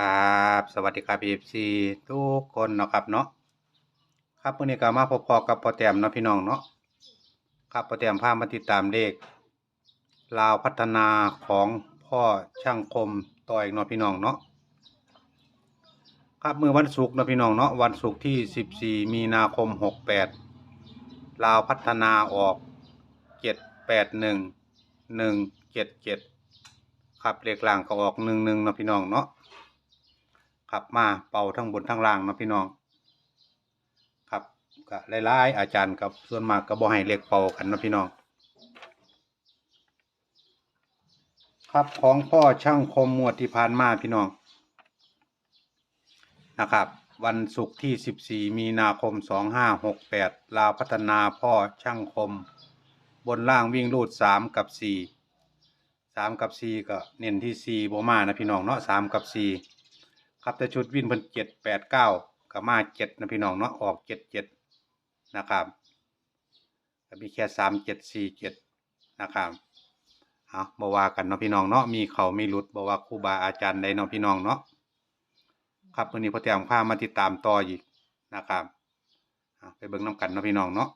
ครับ สวัสดีครับ FC ทุกคนเนาะครับเนาะครับวันนี้ก็มาพบพอกับพอแต้มเนาะพี่น้องเนาะครับพอแต้มพามาติดตามเลขลาวพัฒนาของพ่อช่างคมต่ออีกเนาะพี่น้องเนาะครับเมื่อวันศุกร์เนาะพี่น้องเนาะวันศุกร์ที่ 14 มีนาคม 68 ลาวพัฒนาออก 781 177 ครับเลขล่างก็ออกหนึ่งหนึ่งเนาะพี่น้องเนาะ ครับมาเป่าทั้งบนทั้งล่างนะพี่น้องครับก็หลายๆอาจารย์กับส่วนมากก็บ่ให้เลขเป่ากันนะพี่น้อง ครับของพ่อช่างคมหมวดที่ผ่านมาพี่น้องนะครับวันศุกร์ที่ 14 มีนาคม 2568 ลาพัฒนาพ่อช่างคม บนล่างวิ่งรูด 3 กับ4สามกับสี่ก็เน้นที่สี่โบมานะพี่น้องเนาะสามกับสี่ ครับแต่ชุดวินเพิ่นเจ็ดแปดเก้าก็มาเจ็ดนะพี่น้องเนาะออกเจ็ดเจ็ดนะครับก็มีแค่สามเจ็ดสี่เจ็ดนะครับเอาบว่ากันเนาะพี่น้องเนาะมีเขามีหลุดบว่าครูบาอาจารย์ใดเนาะพี่น้องเนาะครับวันนี้พอเตรียมข้ามาติดตามต่ออีกนะครับไปเบิ่งน้ำกันเนาะพี่น้องเนาะ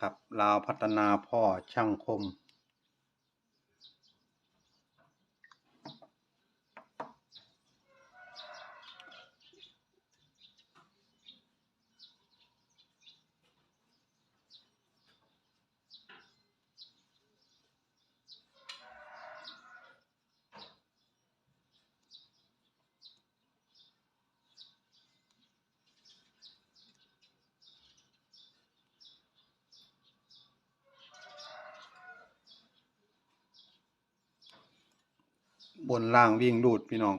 ครับลาวพัฒนาพ่อช่างคม บนล่างวิ่งรูดพี่น้อง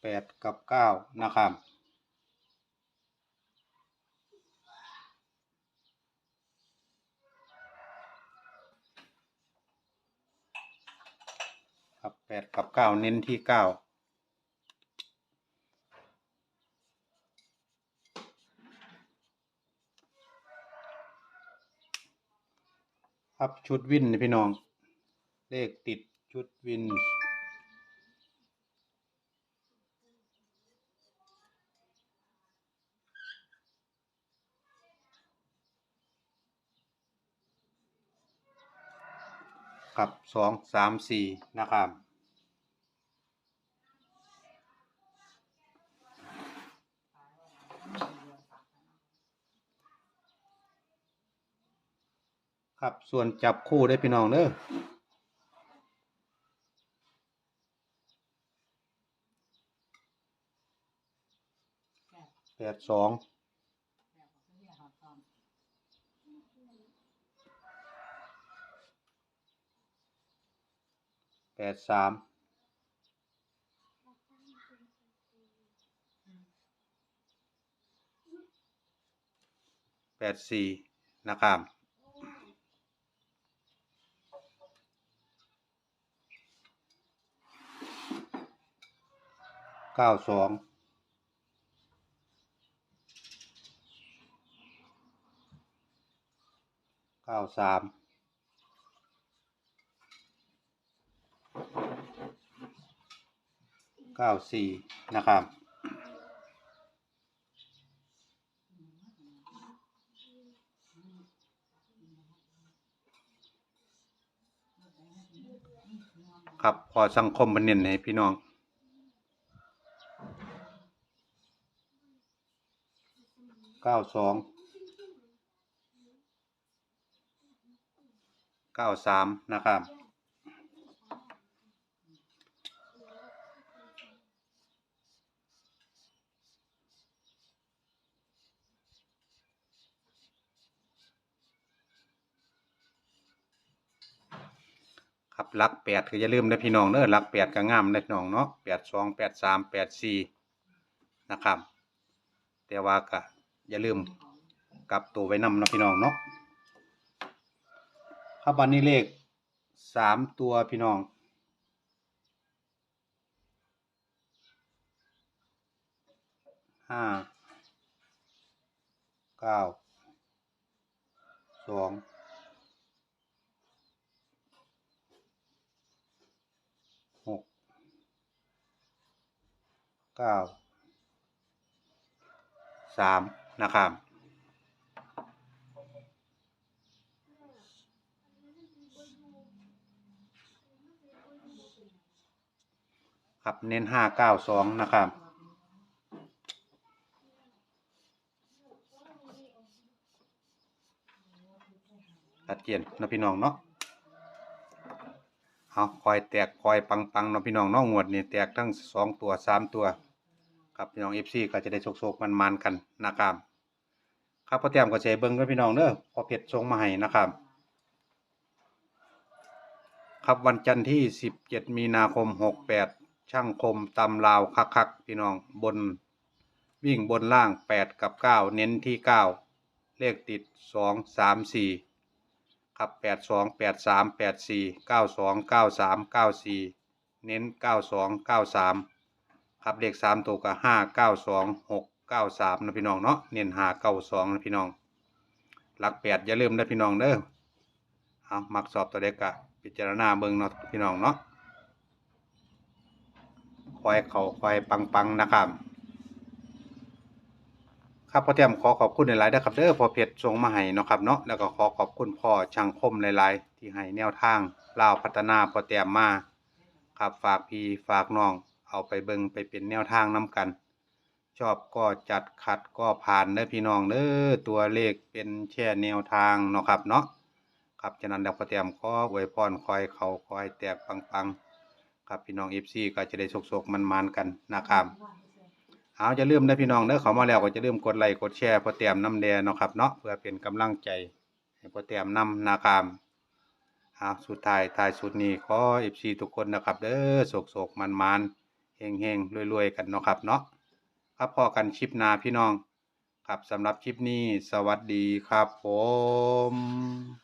แปดกับเก้านะครับครับแปดกับเก้าเน้นที่เก้า ครับชุดวินพี่น้อง เลขติดชุดวิน ครับสองสามสี่นะครับ ครับ ส่วนจับคู่ได้พี่น้องเด้อแปดสองแปดสามแปดสี่นะครับ เก้าสองเก้าสามเก้าสี่นะครับครับพอสังคมมันเนียนให้พี่น้อง เก้าสองเก้าสามนะครับครับลักแปดก็ออย่าลืมนะพี่น้องเด้อหลักแปดก็งามนะพี่น้องเนาะแปดสองแปดสามแปดสี่นะครับ แต่ว่าก็ อย่าลืมกลับตัวไว้นำนะพี่น้องเนาะครับวันนี้เลขสามตัวพี่น้องห้าเก้าสองหกเก้าสาม นะครับ ครับเน้นห้าเก้าสองนะครับตัดเจียนนะพี่น้องเนาะเอาคอยแตกคอยปังปังๆนะพี่น้องเนาะงวดนี่แตกทั้งสองตัวสามตัว ครับพี่น้องเอฟซีก็จะได้โชคๆมันๆกันนะครับครับพอเตรียมก็ให้เบิ้งกันพี่น้องเด้อพอเพชรส่งมาให้นะครับ ครับวันจันทร์ที่ 17 มีนาคม 68 ช่างคมตำลาวคักๆพี่น้องบนวิ่งบนล่าง 8 กับ 9 เน้นที่ 9 เลขติด 2 3 4 ครับ 82 83 84 92 93 94 เน้น 92 93 ครับเลข3ตัวก็5 92 6 93นะพี่น้องเนาะเน้น5 92นะพี่น้อง หลัก8อย่าลืมนะพี่น้องเด้อเอามักสอบตัวเด็กกะพิจารณาเบิ่งเนาะพี่น้องเนาะคอยเขาคอยปังๆนะครับครับพ่อเตรียมขอขอบคุณหลายๆนะครับเด้อพอเพชรส่งมาให้เนาะครับเนาะแล้วก็ขอขอบคุณพ่อช่างคมหลายๆที่ให้แนวทางลาวพัฒนาพอเตรียมมาครับฝากพี่ฝากน้อง เอาไปเบิ่งไปเป็นแนวทางนํกัน ชอบก็จัดขัดก็ผ่านเด้อพี่น้องเด้อตัวเลขเป็นแค่แนวทางเนาะครับเนาะครับฉะนั้นแล้วพอเตรียมขออวยพรคอยเขาคอยแตกปังๆครับพี่น้อง FC ก็จะได้โชคๆมันๆกันนะครับเอาจะลืมนะพี่น้องเด้อเขามาแล้วก็จะลืมกดไลค์กดแชร์พอเตรียมน้ำแดงเนาะครับเนาะเพื่อเป็นกำลังใจให้พอเตรียมนำนะครับเอาสุดท้ายท้ายสุดนี้ขอเอฟซีทุกคนนะครับเด้อโศกโศกมันมัน เฮงเฮงรวยๆ กันเนาะครับเนาะครับพอกันชิปหนาพี่น้อง ครับสำหรับคลิปนี้สวัสดีครับผม